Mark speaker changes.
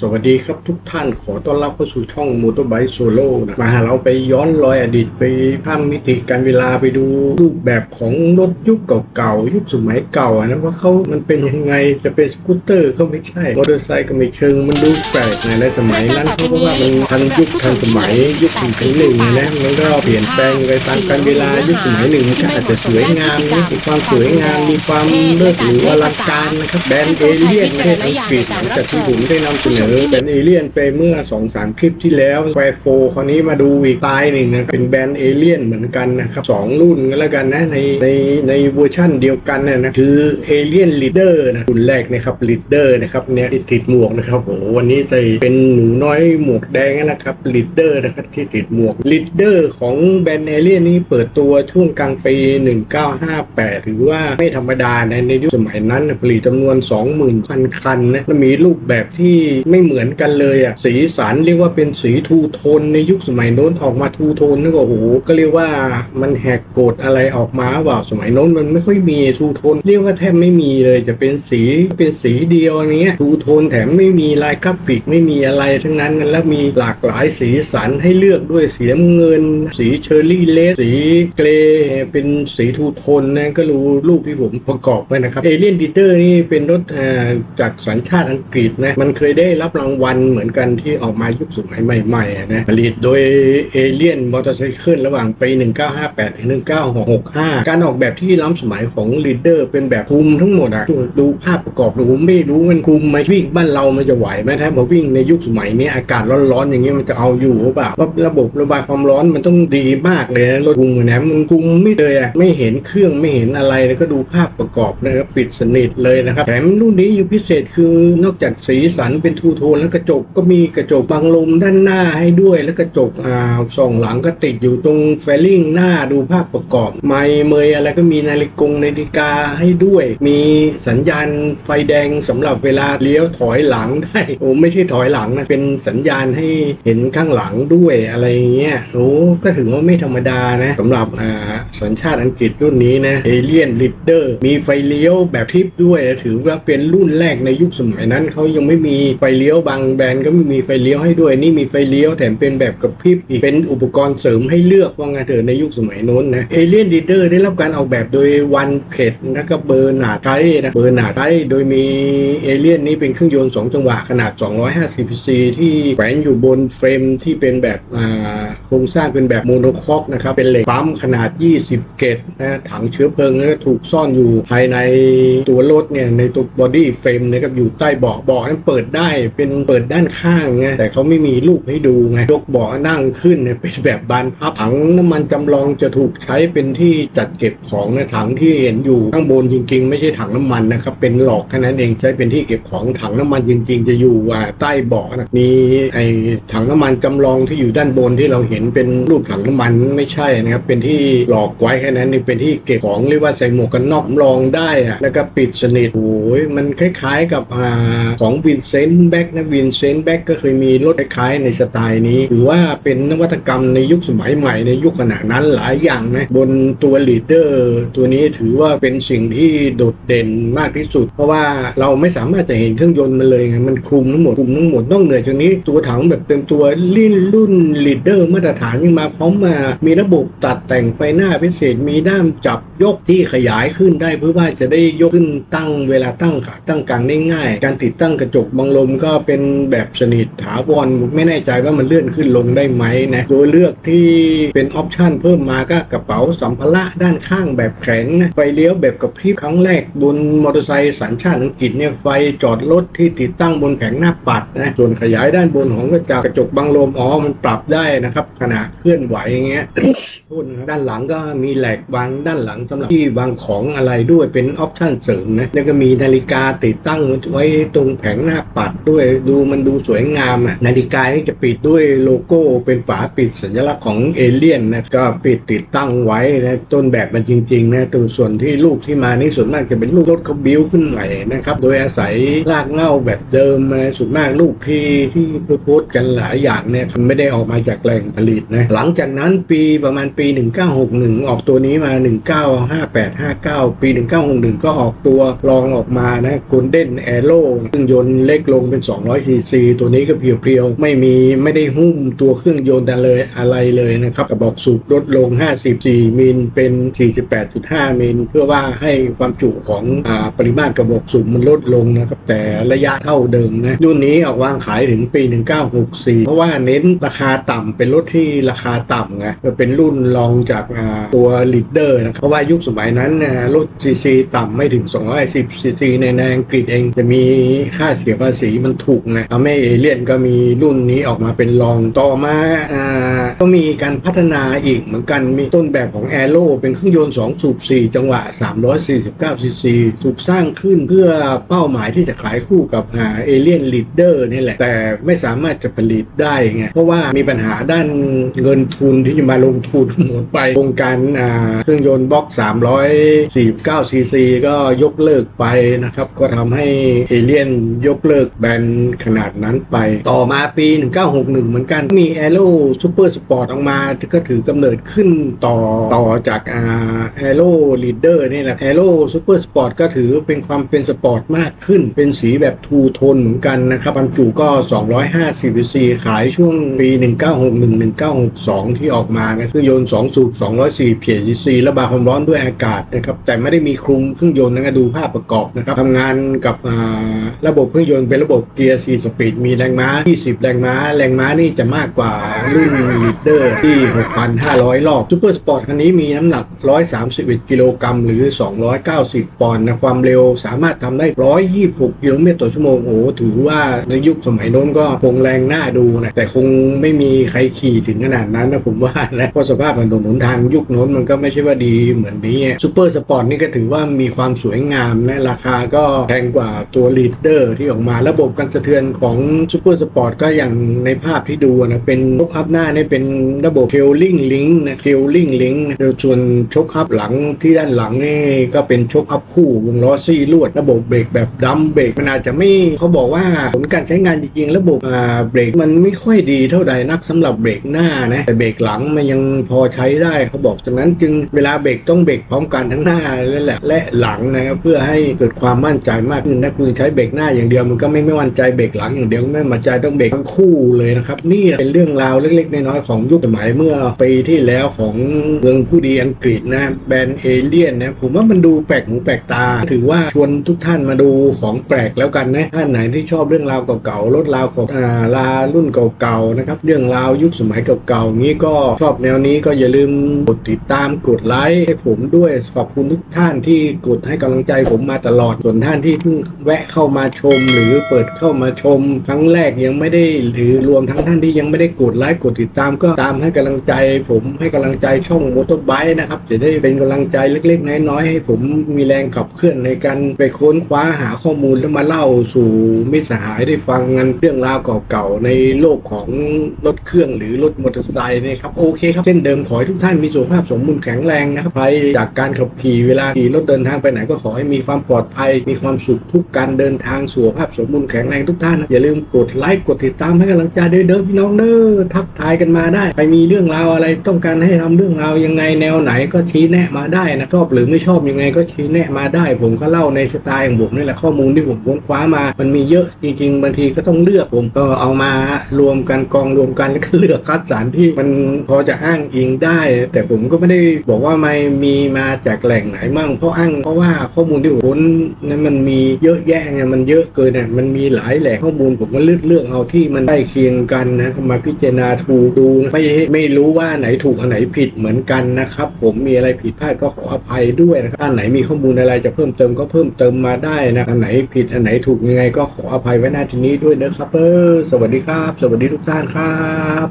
Speaker 1: สวัสดีครับทุกท่านขอต้อนรับเข้าสู่ช่องมอเตอร์ไบค์โซโล่นะมาหาเราไปย้อนรอยอดีตไปภาพมิติการเวลาไปดูรูปแบบของรถยุคเก่าๆ ยุคสมัยเก่าอะนะว่าเขามันเป็นยังไงจะเป็นสกูตเตอร์ก็ไม่ใช่มอเตอร์ไซค์ก็ไม่เชิงมันดูแปลกในสมัยนั้นเขาก็ว่ามันทันยุคทันสมัยยุคสี่ถึงหนึ่งนะมันก็เปลี่ยนแปลงไปตามการเวลายุคสมัยหนึ่งมันก็อาจจะสวยงามนะมีความสวยงามมีความเลิศหรูอลังการนะครับแบรนด์เอเลียนประเทศอังกฤษหลังจากที่ผมได้นำเสนอแบรนเอเลี่ยนไปเมื่อ2อสามคลิปที่แล้วแฟร์โฟคราวนี้มาดูอีกตายหนึ่งนะเป็นแบรนด์เอเลี่ยนเหมือนกันนะครับสองรุ่นก็แล้วกันนะในในในเวอร์ชั่นเดียวกันนะนะคือเอเลี่ยนลีดเดอร์นะรุ่นแรกนะครับลีดเดอร์นะครับเนี่ยติดหมวกนะครับโอ้โหวันนี้ใส่เป็นหนูน้อยหมวกแดงนะครับลีดเดอร์นะครับที่ติดหมวกลีดเดอร์ของแบรนด์เอเลี่ยนนี้เปิดตัวช่วงกลางปี 1958 ถือว่าไม่ธรรมดานะในยุคสมัยนั้นผลิตจำนวน 20,000 คันนะแล้วมีรูปแบบที่ไไม่เหมือนกันเลยอะสีสันเรียกว่าเป็นสีทูโทนในยุคสมัยโน้นออกมาทูโทนนึกว่าโอ้โหก็เรียกว่ามันแหกกฎอะไรออกมาเปล่าสมัยโน้นมันไม่ค่อยมีทูโทนเรียกว่าแทบไม่มีเลยจะเป็นสีเป็นสีเดียวเนี้ยทูโทนแถมไม่มีลายกราฟิกไม่มีอะไรทั้งนั้นแล้วมีหลากหลายสีสันให้เลือกด้วยสีน้ำเงิน สีเชอร์รี่เลสสีเกรย์เป็นสีทูโทนนะก็รู้รูปที่ผมประกอบไว้นะครับเอเลียนดีเตอร์นี่เป็นรถอ่าจากสัญชาติอังกฤษนะมันเคยได้รับรางวัลเหมือนกันที่ออกมายุคสมัยใหม่ๆนะผลิตโดยเอเลียนมอเตอร์ไซค์ระหว่างปี 1958 ถึง 1965 การออกแบบที่ล้ำสมัยของลีดเดอร์เป็นแบบคุมทั้งหมดอะดูภาพประกอบดูไม่รู้มันคุมไหมวิ่งบ้านเรามันจะไหวไหมถ้ามาวิ่งในยุคสมัยนี้อากาศร้อนๆอย่างเงี้ยมันจะเอาอยู่หรือเปล่าระระบบระบายความร้อนมันต้องดีมากเลยนะรถคุมนะมันคุมไม่เลยอะไม่เห็นเครื่องไม่เห็นอะไรแล้วก็ดูภาพประกอบนะครับปิดสนิทเลยนะครับแถมรุ่นนี้อยู่พิเศษคือนอกจากสีสันเป็นทูโทนแล้วกระจกก็มีกระจกบังลมด้านหน้าให้ด้วย แล้วกระจกอ่าส่องหลังก็ติดอยู่ตรงแฟลิ่งหน้าดูภาพประกอบ ไมค์เมยอะไรก็มีนาฬิกงนาฬิกาให้ด้วย มีสัญญาณไฟแดงสำหรับเวลาเลี้ยวถอยหลังได้โอ้ไม่ใช่ถอยหลังนะเป็นสัญญาณให้เห็นข้างหลังด้วยอะไรเงี้ยโอ้ก็ถือว่าไม่ธรรมดานะสำหรับอ่าสัญชาติอังกฤษรุ่นนี้นะเอเลียนลิดเดอร์มีไฟเลี้ยวแบบทิปด้วย ถือว่าเป็นรุ่นแรกในยุคสมัยนั้นเขายังไม่มีไฟเลี้ยวี้ยวบางแบรนด์ก็มีไฟเลี้ยวให้ด้วยนี่มีไฟเลี้ยวแถมเป็นแบบกระพริบอีกเป็นอุปกรณ์เสริมให้เลือกว่าไงานเถอะในยุคสมัยโน้นนะเอเลียนลีเดอร์ได้รับการออกแบบโดยวันเพจแล้วก็เบอร์นาไทนะเบอร์นาไทโดยมีเอเลียนนี้เป็นเครื่องยนต์ 2 จังหวะขนาด 250 cc ที่แขวนอยู่บนเฟรมที่เป็นแบบโครงสร้างเป็นแบบโมโนคอกนะครับเป็นเหล็กปั๊มขนาด 20 เกตนะถังเชื้อเพลิงก็ถูกซ่อนอยู่ภายในตัวรถเนี่ยในตัวบอดี้เฟรมนะครับอยู่ใต้เบาะเบาะนั้นเปิดได้เป็นเปิดด้านข้างไงแต่เขาไม่มีรูปให้ดูไงยกเบาะนั่งขึ้นเนี่ยเป็นแบบบานพับถังน้ำมันจำลองจะถูกใช้เป็นที่จัดเก็บของนะถังที่เห็นอยู่ข้างบนจริง ๆ ไม่ใช่ถังน้ำมันนะครับเป็นหลอกแค่นั้นเองใช้เป็นที่เก็บของถังน้ำมันจริง ๆ จะอยู่อ่าใต้เบาะนะมีไอถังน้ำมันจำลองที่อยู่ด้านบนที่เราเห็นเป็นรูปถังน้ำมันไม่ใช่นะครับเป็นที่หลอกไว้แค่นั้นนี่เป็นที่เก็บของเรียกว่าใส่หมวกกันน็อกรองได้อะแล้วก็ปิดสนิทโอ้ยมันคล้ายๆกับอของวินเซนต์แบ็กนะวินเซนต์แบ็กก็เคยมีรถคล้ายๆในสไตล์นี้ ถือว่าเป็นนวัตกรรมในยุคสมัยใหม่ในยุคขณะนั้นหลายอย่างนะบนตัวลีดเดอร์ตัวนี้ถือว่าเป็นสิ่งที่โดดเด่นมากที่สุด เพราะว่าเราไม่สามารถจะเห็นเครื่องยนต์มันเลยไงมันคลุมทั้งหมดคลุมทั้งหมดนอกเหนือจากนี้ตัวถังแบบเป็นตัวลิ่นรุ่นลีดเดอร์มาตรฐานยังมาพร้อมมา มีระบบตัดแต่งไฟหน้าพิเศษมีด้ามจับยกที่ขยายขึ้นได้เพื่อว่าจะได้ยกขึ้นตั้งเวลาตั้งขาตั้งกลางได้ง่าย การติดตั้งกระจกบังลมก็เป็นแบบสนิทถาวรไม่แน่ใจว่ามันเลื่อนขึ้นลงได้ไหมนะโดยเลือกที่เป็นออปชันเพิ่มมาก็กระเป๋าสัมภาระด้านข้างแบบแข็งนะไฟเลี้ยวแบบกระพริบครั้งแรกบนมอเตอร์ไซค์สัญชาติอังกฤษเนี่ยไฟจอดรถที่ติดตั้งบนแผงหน้าปัดนะส่วนขยายด้านบนของกระจกกระจกบังลมอ๋อมันปรับได้นะครับขณะเคลื่อนไหวอย่างเงี้ยโทษนด้านหลังก็มีแหลกวางด้านหลังสำหรับที่วางของอะไรด้วยเป็นออปชั่นเสริมนะแล้วก็มีนาฬิกาติดตั้งไว้ตรงแผงหน้าปัดด้วยดูมันดูสวยงามอะนาฬิกานี่จะปิดด้วยโลโก้เป็นฝาปิดสัญลักษณ์ของเอเลี่ยนนะก็ปิดติดตั้งไว้นะต้นแบบมันจริงๆนะตัวส่วนที่รูปที่มานี่ส่วนมากจะเป็นรูปรถเขาบิ้วขึ้นใหม่นะครับโดยอาศัยรากเง้าแบบเดิมนะส่วนมากรูปที่ที่พสต์กันหลายอย่างเนี่ยมันไม่ได้ออกมาจากแหล่งผลิตนะหลังจากนั้นปีประมาณปี 1961 ออกตัวนี้มา 1958 59 ปี 1961 ก็ออกตัวรองออกมานะ Golden Arrow เครื่องยนต์เล็กลงเป็น200ซีซีตัวนี้ก็เพียวๆ ไม่มีไม่ได้หุ้มตัวเครื่องยนต์อะไรอะไรเลยนะครับกระบอกสูบลดลง 54 มิลเป็น 48.5 มิลเพื่อว่าให้ความจุของอปริมาตรกระบอกสูบมันลดลงนะครับ แต่ระยะเท่าเดิมนะรุ่นนี้ออกวางขายถึงปี 1964 เพราะว่าเน้นราคาต่ำเป็นรถที่ราคาต่ำไงเป็นรุ่นรองจากตัวลีดเดอร์นะเพราะว่ายุคสมัยนั้นรถซีซีต่ำไม่ถึง210ซีซีในในงกฤษเองจะมีค่าเสียภาษีมันถูกนะทำให้เอเลียนก็มีรุ่นนี้ออกมาเป็นรองต่อมาอ่าก็มีการพัฒนาอีกเหมือนกันมีต้นแบบของ a อโร่เป็นเครื่องยนต์2สูบ4จังหวะ 349ซีซีถูกสร้างขึ้นเพื่อเป้าหมายที่จะขายคู่กับเอเลียนลีดเดอร์นี่แหละ แต่ไม่สามารถจะผลิตได้ไงเพราะว่ามีปัญหาด้านเงินทุนที่จะมาลงทุนหมดไปโครงการอ่าเครื่องยนต์บล็อก 349ซีซีก็ยกเลิกไปนะครับ ก็ทำให้เอเลียนยกเลิกแบรนด์ขนาดนั้นไป ต่อมาปี 1961 เหมือนกัน มี a อโร่ซูเปอร์สปอร์ตออกมาก็ถือกำเนิดขึ้นต่อต่อจากอ่า a อโร่ลีดเดอร์นี่แหละ a อโร่ซูเปอร์สปอร์ตก็ถือเป็นความเป็นสปอร์ตมากขึ้น เป็นสีแบบทูโทนเหมือนกันนะครับบรรจุก็ 250 cc ขายช่วงปี 1961-1962 ที่ออกมานะคือโยนต์2สูบ204 psi ระบายความร้อนด้วยอากาศนะครับแต่ไม่ได้มีคลุมเครื่องยนต์นะดูภาพประกอบนะครับทำงานกับระบบเครื่องยนต์เป็นระบบเกียร์4สปีดมีแรงม้า 20 แรงม้า แรงม้านี่จะมากกว่ารุ่นลีดเดอร์ที่ 6,500 รอบซูเปอร์สปอร์ตคันนี้มีน้ำหนัก 131 กิโลกรัมหรือ 290 ปอนด์นะความเร็วสามารถทำได้ 126 กิโลเมตรต่อชั่วโมงโอ้ถือว่าในยุคสมัยโน้นก็คงแรงหน้าดูนะแต่คงไม่มีใครขี่ถึงขนาดนั้นนะผมว่านะเพราะสภาพถนนหนทางยุคโน้นมันก็ไม่ใช่ว่าดีเหมือนนี้ซูเปอร์สปอร์ตนี่ก็ถือว่ามีความสวยงามนะราคาก็แพงกว่าตัวลีดเดอร์ที่ออกมาระบบการสะเทือนของซูเปอร์สปอร์ตก็อย่างในภาพที่ดูนะเป็นชกอัพหน้าเนี่ยเป็นระบบเคลลิงลิงนะเคลลิงลิงนะส่วนชกอัพหลังที่ด้านหลังนี่ก็เป็นชกอัพคู่วงล้อซี่ลวด ระบบเบรกแบบดัมเบรกมันอาจจะไม่เขาบอกว่าผลการใช้งานจริงๆระบบอ่าเบรกมันไม่ค่อยดีเท่าใดนักสำหรับเบรกหน้านะแต่เบรกหลังมันยังพอใช้ได้เขาบอกจากนั้นจึงเวลาเบรกต้องเบรกพร้อมกันทั้งหน้าและแหละและหลังนะครับเพื่อให้เกิดความมั่นใจมากขึ้นถ้าคุณใช้เบรกหน้าอย่างเดียวมันก็ไม่ไม่มั่นใจเบรกหลังอย่างเดียวไม่มั่นใจต้องเบรกทั้งคู่เลยนะครับนี่เป็นเรื่องราวเล็กๆน้อยๆของยุคสมัยเมื่อปีที่แล้วของเมืองผู้ดีอังกฤษนะแบรนด์เอเลียนนะผมว่ามันดูแปลกหูแปลกตา ถือว่าชวนทุกท่านมาดูของแปลกแล้วกันนะท่านไหนที่ชอบเรื่องราวเก่าๆรถราวของอ่าลารุ่นเก่าๆนะครับเรื่องราวยุคสมัยเก่าๆนี้ก็ชอบแนวนี้ก็อย่าลืมกดติดตามกดไลค์ให้ผมด้วยขอบคุณทุกท่านที่กดให้กำลังใจผมมาตลอดส่วนท่านที่เพิ่งแวะเข้ามาชมหรือเปิดเข้ามาชมครั้งแรกยังไม่ได้หรือรวมทั้งท่านที่ยังไม่ได้กดไลค์กดติดตามก็ตามให้กำลังใจ ผมให้กำลังใจช่องมอเตอร์ไบค์นะครับจะได้เป็นกำลังใจเล็กๆ น้อยๆให้ผมมีแรงขับเคลื่อนในการไปค้นคว้าหาข้อมูลแล้วมาเล่าสู่มิตรสหายได้ฟังกันเรื่องราวเก่าๆในโลกของรถเครื่องหรือรถมอเตอร์ไซค์นะครับโอเคครับเช่นเดิมขอให้ทุกท่านมีสุขภาพสมบูรณ์แข็งแรงนะครับใครจากการขับขี่เวลาขี่รถเดินทางไปไหนก็ขอให้มีความปลอดภัย มีความสุขทุกการเดินทางสุขภาพสมบูรณ์แข็งแรงทุกท่านนะอย่าลืมกดไลค์กดติดตามให้กำลังใจด้วยเด้อพี่น้องเด้อทักทายกันมาได้ใครมีเรื่องราวอะไรต้องการให้ทำเรื่องราวยังไงแนวไหนก็ชี้แนะมาได้นะชอบหรือไม่ชอบยังไงก็ชี้แนะมาได้ ผมก็เล่าในสไตล์ของผมนี่แหละข้อมูลที่ผมค้นคว้ามา มันมีเยอะจริงๆบางทีก็ต้องเลือกผมก็เอามารวมกันกองรวมกันแล้วก็เลือกคัดสรรที่มันพอจะอ้างอิงได้ แต่ผมก็ไม่ได้บอกว่าไม่มีมาจากแหล่งไหนมั่งเพราะอ้างเพราะว่าข้อมูลที่ผมค้นนั้นมันมีเยอะแยะไงมันเยอะเกินเนี่ยมันมีหลายแหล่งข้อมูลผมก็เลือกเลือกเอาที่มันได้เคียงกันนะมาพิจารณาถูกดูไม่ไม่รู้ว่าไหนถูกอันไหนผิดเหมือนกันนะครับ ผมมีอะไรผิดพลาดก็ขออภัยด้วยนะครับอันไหนมีข้อมูลอะไรจะเพิ่มเติมก็เพิ่มเติมมาได้นะอันไหนผิดอันไหนถูกยังไงก็ขออภัยไว้หน้าที่นี้ด้วยนะครับเออสวัสดีครับ สวัสดีทุกท่านครับ